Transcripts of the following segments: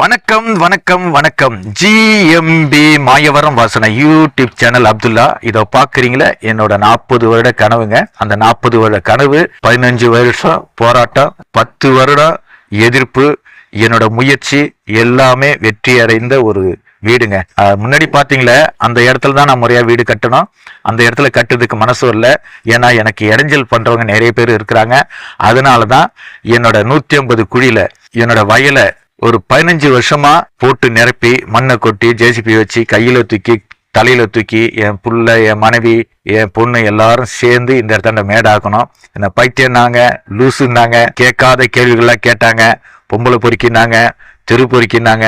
வணக்கம் வணக்கம் வணக்கம். ஜிஎம்பி மாயவரம் வாசனை யூடியூப் சேனல் அப்துல்லா. இதை பாக்குறீங்களா என்னோட நாற்பது வருட கனவுங்க. அந்த நாற்பது வருட கனவு பதினஞ்சு வருஷம் போராட்டம் பத்து வருடம் எதிர்ப்பு என்னோட முயற்சி எல்லாமே வெற்றி அடைந்த ஒரு வீடுங்க. முன்னாடி பாத்தீங்களா அந்த இடத்துல தான் நான் முறையா வீடு கட்டணும். அந்த இடத்துல கட்டுறதுக்கு மனசு வரல. ஏன்னா எனக்கு இடைஞ்சல் பண்றவங்க நிறைய பேர் இருக்கிறாங்க. அதனால தான் என்னோட நூத்தி ஐம்பது குழியில என்னோட வயலை ஒரு பதினஞ்சு வருஷமா போட்டு நிரப்பி மண்ணை கொட்டி ஜேசிபி வச்சு கையில தூக்கி தலையில தூக்கி என் புள்ள என் மனைவி என் பொண்ணு எல்லாரும் சேர்ந்து இந்த இடத்த மேடாக்கணும் என்ன பைத்தியம்னாங்க லூசுன்னாங்க கேட்காத கேள்விகள்லாம் கேட்டாங்க பொம்பளை பொறுக்கினாங்க தெரு பொறுக்கினாங்க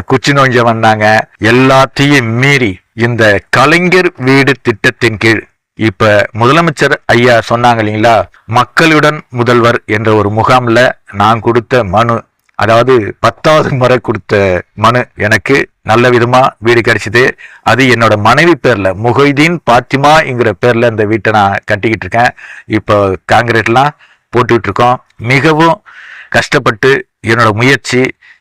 குச்சி நோஞ்ச வந்தாங்க. எல்லாத்தையும் மீறி இந்த கலைஞர் வீடு திட்டத்தின் கீழ் இப்ப முதலமைச்சர் ஐயா சொன்னாங்க இல்லைங்களா? மக்களுடன் முதல்வர் என்ற ஒரு முகாம்ல நான் கொடுத்த மனு அதாவது பத்தாவது முறை கொடுத்த மனு எனக்கு நல்ல விதமா வீடு கிடைச்சிது. அது என்னோட மனைவி பேர்ல முகைதீன் பாத்திமாங்கிற பேர்ல இந்த வீட்டை நான் கட்டிக்கிட்டு இருக்கேன். இப்போ காங்கிரீட்லாம் போட்டுக்கிட்டு இருக்கோம். மிகவும் கஷ்டப்பட்டு என்னோட முயற்சி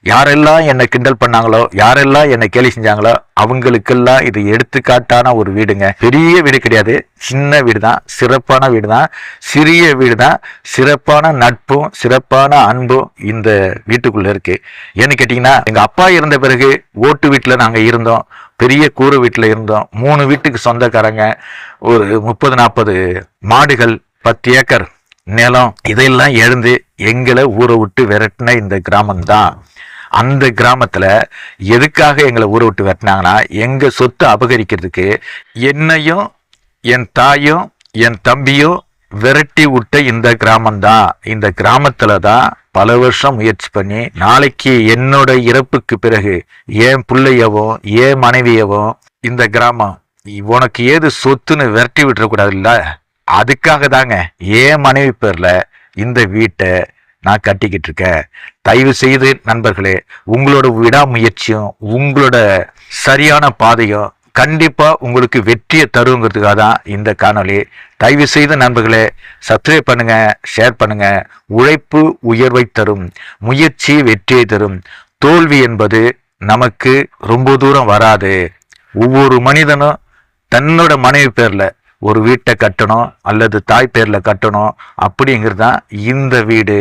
யாரெல்லாம் என்னை கிண்டல் பண்ணாங்களோ யாரெல்லாம் என்னை கேலி செஞ்சாங்களோ அவங்களுக்கெல்லாம் இது எடுத்துக்காட்டான ஒரு வீடுங்க. பெரிய வீடு கிடையாது. சின்ன வீடு தான் சிறப்பான வீடு தான் சிறிய வீடு தான் சிறப்பான நட்பும் சிறப்பான அன்பும் இந்த வீட்டுக்குள்ள இருக்கு. ஏன்னு கேட்டிங்கன்னா எங்க அப்பா இருந்த பிறகு ஓட்டு வீட்டில் நாங்க இருந்தோம். பெரிய கூரை வீட்டில் இருந்தோம். மூணு வீட்டுக்கு சொந்தக்காரங்க. ஒரு முப்பது நாற்பது மாடுகள் பத்து ஏக்கர் நிலம். இதையெல்லாம் எழுந்து எங்களை ஊரை விட்டு விரட்டின இந்த கிராமம்தான். அந்த கிராமத்தில் எதுக்காக எங்களை ஊரை விட்டு வெட்டினாங்கன்னா எங்கள் சொத்தை அபகரிக்கிறதுக்கு என்னையும் என் தாயும் என் தம்பியும் விரட்டி விட்ட இந்த கிராமம்தான். இந்த கிராமத்தில் தான் பல வருஷம் முயற்சி பண்ணி நாளைக்கு என்னோட இறப்புக்கு பிறகு என் பிள்ளையவோ என் மனைவியவும் இந்த கிராமம் உனக்கு ஏது சொத்துன்னு விரட்டி விட்டுறக்கூடாது இல்ல அதுக்காக தாங்க ஏன் மனைவி பேரில் இந்த வீட்டை நான் கட்டிக்கிட்டு இருக்கேன். தயவு செய்து நண்பர்களே உங்களோட விடாமுயற்சியும் உங்களோட சரியான பாதையும் கண்டிப்பா உங்களுக்கு வெற்றியை தருங்கிறதுக்காக தான் இந்த காணொளி. தயவு செய்து நண்பர்களே சப்ஸ்கிரைப் பண்ணுங்க ஷேர் பண்ணுங்க. உழைப்பு உயர்வை தரும் முயற்சி வெற்றியை தரும். தோல்வி என்பது நமக்கு ரொம்ப தூரம் வராது. ஒவ்வொரு மனிதனும் தன்னோட மனைவி பேர்ல ஒரு வீட்டை கட்டணும் அல்லது தாய் பேர்ல கட்டணும் அப்படிங்கிறது தான் இந்த வீடு.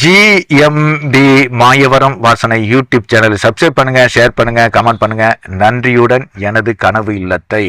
ஜிஎம்பி மாயவரம் வாசனை யூடியூப் சேனலை சப்ஸ்கிரைப் பண்ணுங்க ஷேர் பண்ணுங்க கமெண்ட் பண்ணுங்க. நன்றியுடன் எனது கனவு இல்லத்தை.